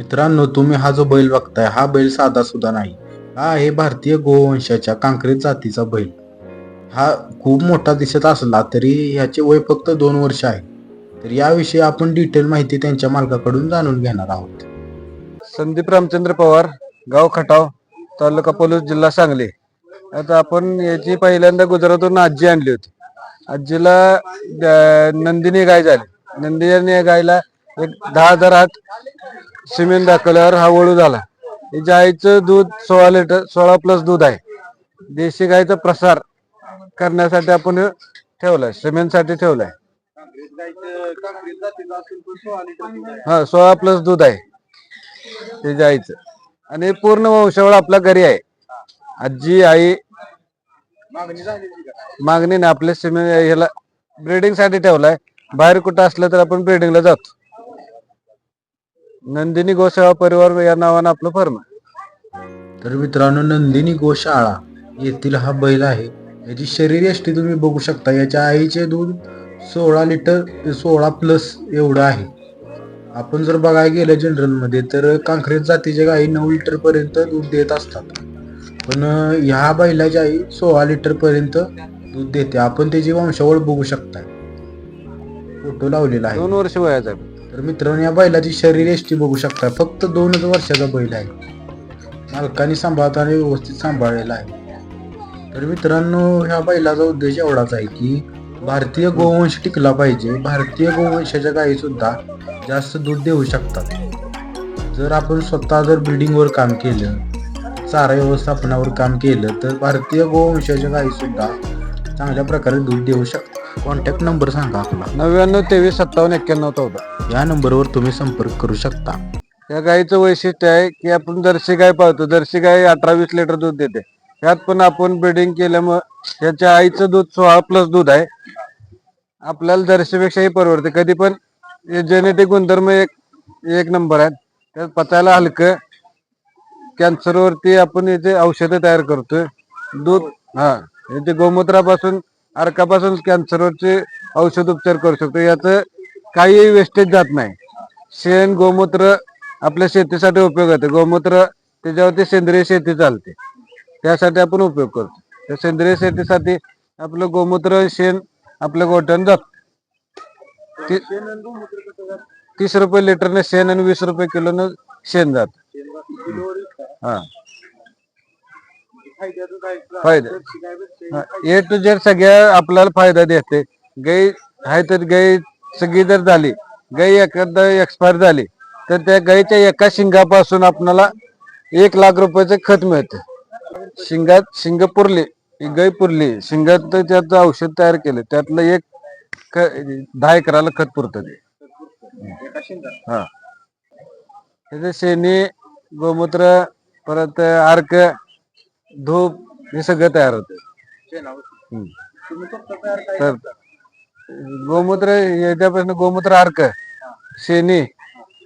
मित्रांनो तुम्ही हा जो बैल बघताय हा बैल साधा सुद्धा नाही. हा आहे भारतीय गोवंशाच्या कांक्रेत जातीचा बैल. हा खूप मोठा दिसत असला तरी ह्याचे वय फक्त दोन वर्ष आहे. तर याविषयी आपण डिटेल माहिती त्यांच्या मालकाकडून जाणून घेणार आहोत. संदीप रामचंद्र पवार गाव खटाव तालुका पलूस जिल्हा सांगली. आता आपण याची पहिल्यांदा गुजरातून आजी आणली होती. आजीला नंदिनी गाय झाली. नंदिनी गायला एक दहा हजार हात सिमेंट दाखवल्यावर हा वळू झाला. हे आईचं दूध सोळा लिटर सोळा प्लस दूध आहे. देशी गायचा प्रसार करण्यासाठी आपण हे ठेवलाय सिमेंटसाठी ठेवलाय. हा सोळा प्लस दूध आहे. ते आईचं आणि पूर्ण वंशावळ आपल्या घरी आहे. आजी आई मागणी ना आपल्या सिमेंट ह्याला ब्रिडिंगसाठी ठेवलाय. बाहेर कुठं असलं तर आपण ब्रिडिंगला जातो. नंदिनी गोसेवा परिवार या नावानं आपलं फर्म आहे. तर मित्रांनो नंदिनी गोशाळा येथील हा बैल आहे. याची शरीर यष्टी तुम्ही बघू शकता. याच्या आईचे दूध सोळा लिटर सोळा प्लस एवढं आहे. आपण जर बघायला गेलं जनरलमध्ये तर कांक्रेत जातीच्या गायी नऊ लिटर पर्यंत दूध देत असतात. पण ह्या बैलाची आई सोळा लिटर पर्यंत दूध देते. आपण त्याची वंशावळ बघू शकताय. फोटो लावलेला आहे. दोन वर्ष वयाचा. तर मित्रांनो या बैलाची शरीर एष्टी बघू शकता. फक्त दोनच वर्षाचा बैल आहे. मालकाने सांभाळताना व्यवस्थित सांभाळलेला आहे. तर मित्रांनो ह्या बैलाचा उद्देश एवढाच आहे की भारतीय गोवंश टिकला पाहिजे. भारतीय गोवंशाच्या गायी सुद्धा जास्त दूध देऊ शकतात. जर आपण स्वतः जर ब्रिडिंगवर काम केलं चारा व्यवस्थापनावर काम केलं तर भारतीय गोवंशाच्या गायी सुद्धा चांगल्या प्रकारे दूध देऊ शकतात. कॉन्टॅक्ट नंबर सांगा आपला. नव्याण्णव तेवीस सत्तावन्न एक्क्याण्णव चौदा. या नंबरवर तुम्ही संपर्क करू शकता. या गाईचं वैशिष्ट्य आहे की आपण जर्सी गाय पाळतो. जर्सी गाय अठरा वीस लिटर दूध देते. यात पण आपण ब्रिडिंग केल्यामुळं याच्या आईचं दूध सोळा प्लस दूध आहे. आपल्याला जर्सीपेक्षाही परवडते. कधी पण जेनेटिक गुणधर्म एक एक नंबर आहेत. त्यात पचायला हलकं. कॅन्सरवरती आपण याचे औषधं तयार करतोय. दूध हा याचे गोमूत्रापासून अर्कापासून कॅन्सरवरचे औषध उपचार करू शकतो. याचं काही वेस्टेज जात नाही. शेण गोमूत्र आपल्या शेतीसाठी उपयोग होते. गोमूत्र त्याच्यावरती सेंद्रिय शेती चालते. त्यासाठी आपण उपयोग करतो. त्या सेंद्रिय शेतीसाठी आपलं गोमूत्र शेण आपल्या गोठ्यानं जात. तीस रुपये लिटरने शेण आणि वीस रुपये किलोनं शेण जात. हा. फायदा. ए टू झेड सगळ्या आपल्याला फायदा देते. गाई आहे तर गाई सगळी जर झाली गाई एखादा एक्सपायर झाली तर त्या गाईच्या एका शिंगापासून आपल्याला एक लाख रुपयाचं खत मिळतं. शिंगात शिंग पुरली गाई गाय पुरली शिंगात त्याचं औषध तयार केलं त्यातलं एक ख- दहा एकराला खत पुरतं ते. हा. त्याचे शेणी गोमूत्र परत अर्क धूप हे सगळं तयार होत. तर गोमूत्र याच्यापासून गोमूत्र अर्क शेणी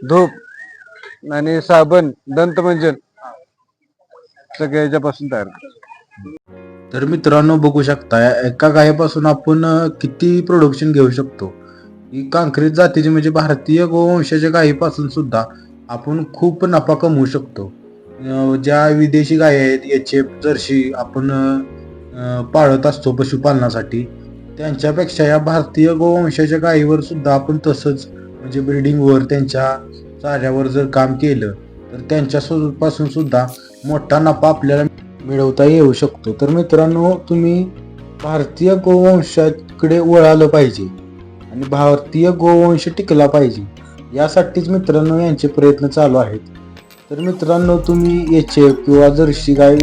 धूप आणि साबण दंतमंजन सगळं याच्यापासून तयार तर मित्रांनो बघू शकता एका गायीपासून आपण किती प्रोडक्शन घेऊ शकतो? ही कांक्रीत जातीची म्हणजे भारतीय गोवंशाच्या गायीपासून सुद्धा आपण खूप नफा कमवू शकतो. ज्या विदेशी गायी आहेत याचे जर्शी आपण पाळत असतो पशुपालनासाठी. त्यांच्यापेक्षा या भारतीय गोवंशाच्या गायीवर सुद्धा आपण तसंच म्हणजे ब्रिडिंगवर त्यांच्या चाऱ्यावर जर काम केलं तर त्यांच्या सुद्धा मोठा नफा आपल्याला मिळवता येऊ शकतो. तर मित्रांनो तुम्ही भारतीय गोवंशाकडे वळालं पाहिजे आणि भारतीय गोवंश टिकला पाहिजे यासाठीच मित्रांनो यांचे प्रयत्न चालू आहेत. तर मित्रांनो तुम्ही याचे किंवा जर्शी गाय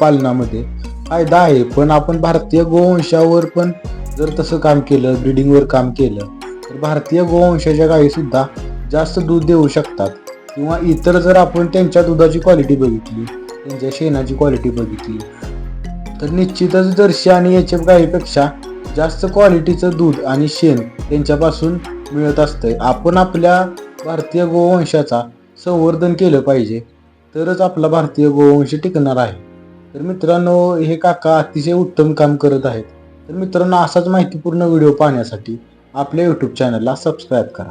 पालनामध्ये फायदा आहे पण आपण भारतीय गोवंशावर पण जर तसं काम केलं ब्रिडिंगवर काम केलं तर भारतीय गोवंशाच्या गायीसुद्धा जास्त दूध देऊ शकतात. किंवा इतर जर आपण त्यांच्या दुधाची क्वालिटी बघितली त्यांच्या शेणाची क्वालिटी बघितली तर निश्चितच जर्शी आणि याच्या गायीपेक्षा जास्त क्वालिटीचं दूध आणि शेण त्यांच्यापासून मिळत असतंय. आपण आपल्या भारतीय गोवंशाचा संवर्धन केलं पाहिजे तरच आपला भारतीय गोवंश टिकणार आहे. तर मित्रांनो हे काका अतिशय उत्तम काम करत आहेत. तर मित्रांनो असाच माहितीपूर्ण व्हिडिओ पाहण्यासाठी आपल्या यूट्यूब चॅनलला सबस्क्राईब करा.